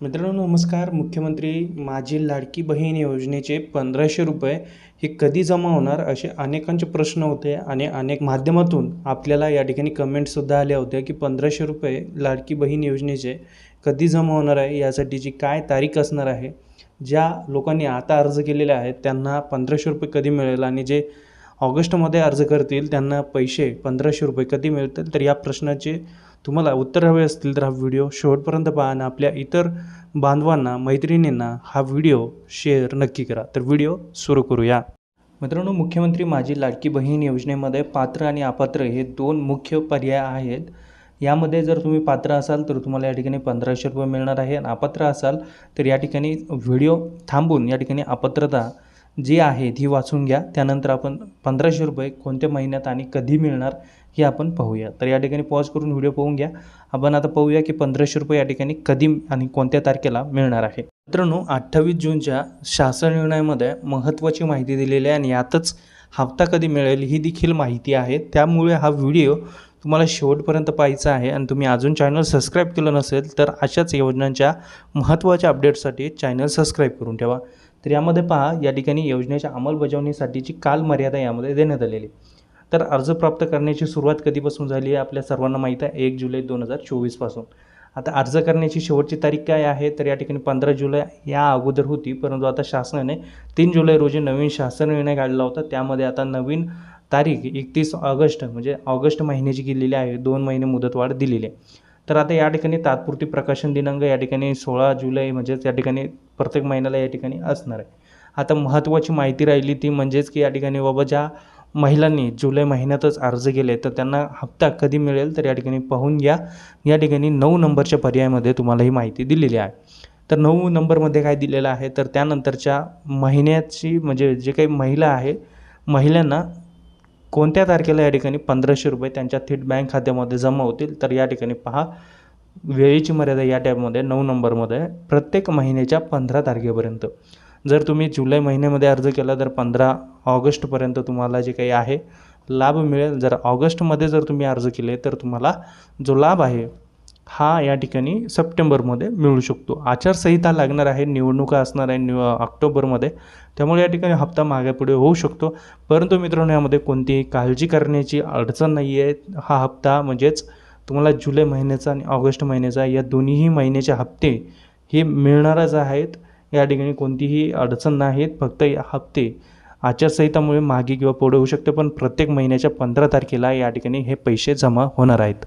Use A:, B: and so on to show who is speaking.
A: मित्रांनो नमस्कार. मुख्यमंत्री माझी लाडकी बहीण योजनेचे पंधराशे रुपये हे कधी जमा होणार असे अनेकांचे प्रश्न होते आणि अनेक माध्यमातून आपल्याला या ठिकाणी कमेंटसुद्धा आल्या होत्या की पंधराशे रुपये लाडकी बहीण योजनेचे कधी जमा होणार आहे यासाठीची काय तारीख असणार आहे ज्या लोकांनी आता अर्ज केलेले आहेत त्यांना पंधराशे रुपये कधी मिळेल आणि जे ऑगस्टमध्ये अर्ज करतील त्यांना पैसे पंधराशे रुपये कधी मिळतील? तर या प्रश्नाचे तुम्हाला उत्तर हवे असतील तर हा व्हिडिओ शेवटपर्यंत पहा आणि आपल्या इतर बांधवांना मैत्रिणींना हा व्हिडिओ शेअर नक्की करा. तर व्हिडिओ सुरू करूया. मित्रांनो मुख्यमंत्री माझी लाडकी बहीण योजनेमध्ये पात्र आणि अपात्र हे दोन मुख्य पर्याय आहेत. यामध्ये जर तुम्ही पात्र असाल तर तुम्हाला या ठिकाणी पंधराशे रुपये मिळणार आहे आणि अपात्र असाल तर या ठिकाणी व्हिडिओ थांबून या ठिकाणी अपात्रता जी आहे ती वाचून घ्या. त्यानंतर आपण पंधराशे रुपये कोणत्या महिन्यात आणि कधी मिळणार हे आपण पाहूया. तर या ठिकाणी पॉज करून व्हिडिओ पाहून घ्या. आपण आता पाहूया की पंधराशे रुपये या ठिकाणी कधी आणि कोणत्या तारखेला मिळणार आहे. मित्रांनो अठ्ठावीस जूनच्या शासन निर्णयामध्ये महत्त्वाची माहिती दिलेली आहे आणि यातच हप्ता कधी मिळेल ही देखील माहिती आहे. त्यामुळे हा व्हिडिओ तुम्हाला शेवटपर्यंत पाहायचं आहे आणि तुम्ही अजून चॅनल सबस्क्राईब केलं नसेल तर अशाच योजनांच्या महत्त्वाच्या अपडेट्ससाठी चॅनल सबस्क्राईब करून ठेवा. तर यामध्ये पहा या ठिकाणी योजनेच्या अंमलबजावणीसाठीची काल मर्यादा यामध्ये देण्यात आलेली. तर अर्ज प्राप्त करण्याची सुरुवात कधीपासून झाली आहे आपल्या सर्वांना माहीत आहे एक जुलै दोन हजार चोवीसपासून. आता अर्ज करण्याची शेवटची तारीख काय आहे? तर या ठिकाणी पंधरा जुलै या अगोदर होती परंतु आता शासनाने तीन जुलै रोजी नवीन शासन निर्णय काढला होता. त्यामध्ये आता नवीन तारीख एकतीस ऑगस्ट म्हणजे ऑगस्ट महिन्याची केलेली आहे दोन महिने मुदतवाढ दिलेली आहे. तर आता या ठिकाणी तात्पुरती प्रकाशन दिनांक या ठिकाणी सोळा जुलै म्हणजेच या ठिकाणी प्रत्येक महिन्याला या ठिकाणी असणार आहे. आता महत्त्वाची माहिती राहिली ती म्हणजेच की या ठिकाणी बाबा ज्या महिलांनी जुलै महिन्यातच अर्ज केले तर त्यांना हप्ता कधी मिळेल तर या ठिकाणी पाहून घ्या. या ठिकाणी नऊ नंबरच्या पर्यायामध्ये तुम्हाला ही माहिती दिलेली आहे. तर नऊ नंबरमध्ये काय दिलेलं आहे? तर त्यानंतरच्या महिन्याची म्हणजे जे काही महिला आहे महिलांना कोणत्या तारखेला या ठिकाणी पंधराशे रुपये त्यांच्या थेट बँक खात्यामध्ये जमा होतील? तर या ठिकाणी पहा. वेळेची मर्यादा या टॅबमध्ये नऊ नंबरमध्ये प्रत्येक महिन्याच्या पंधरा तारखेपर्यंत. जर तुम्ही जुलै महिन्यामध्ये अर्ज केला तर पंधरा ऑगस्टपर्यंत तुम्हाला जे काही आहे लाभ मिळेल. जर ऑगस्टमध्ये जर तुम्ही अर्ज केले तर तुम्हाला जो लाभ आहे हा या ठिकाणी सप्टेंबरमध्ये मिळू शकतो. आचारसंहिता लागणार आहे निवडणुका असणार आहे निव ऑक्टोबरमध्ये. त्यामुळे या ठिकाणी हप्ता मागे पुढे होऊ शकतो. परंतु मित्रांनो यामध्ये कोणतीही काळजी करण्याची अडचण नाही आहे हा हप्ता म्हणजेच तुम्हाला जुलै महिन्याचा आणि ऑगस्ट महिन्याचा या दोन्हीही महिन्याचे हप्ते हे मिळणारच आहेत. या ठिकाणी कोणतीही अडचण नाहीत. फक्त या हप्ते आचारसंहितामुळे मागे किंवा पुढे होऊ शकते. पण प्रत्येक महिन्याच्या पंधरा तारखेला या ठिकाणी हे पैसे जमा होणार आहेत.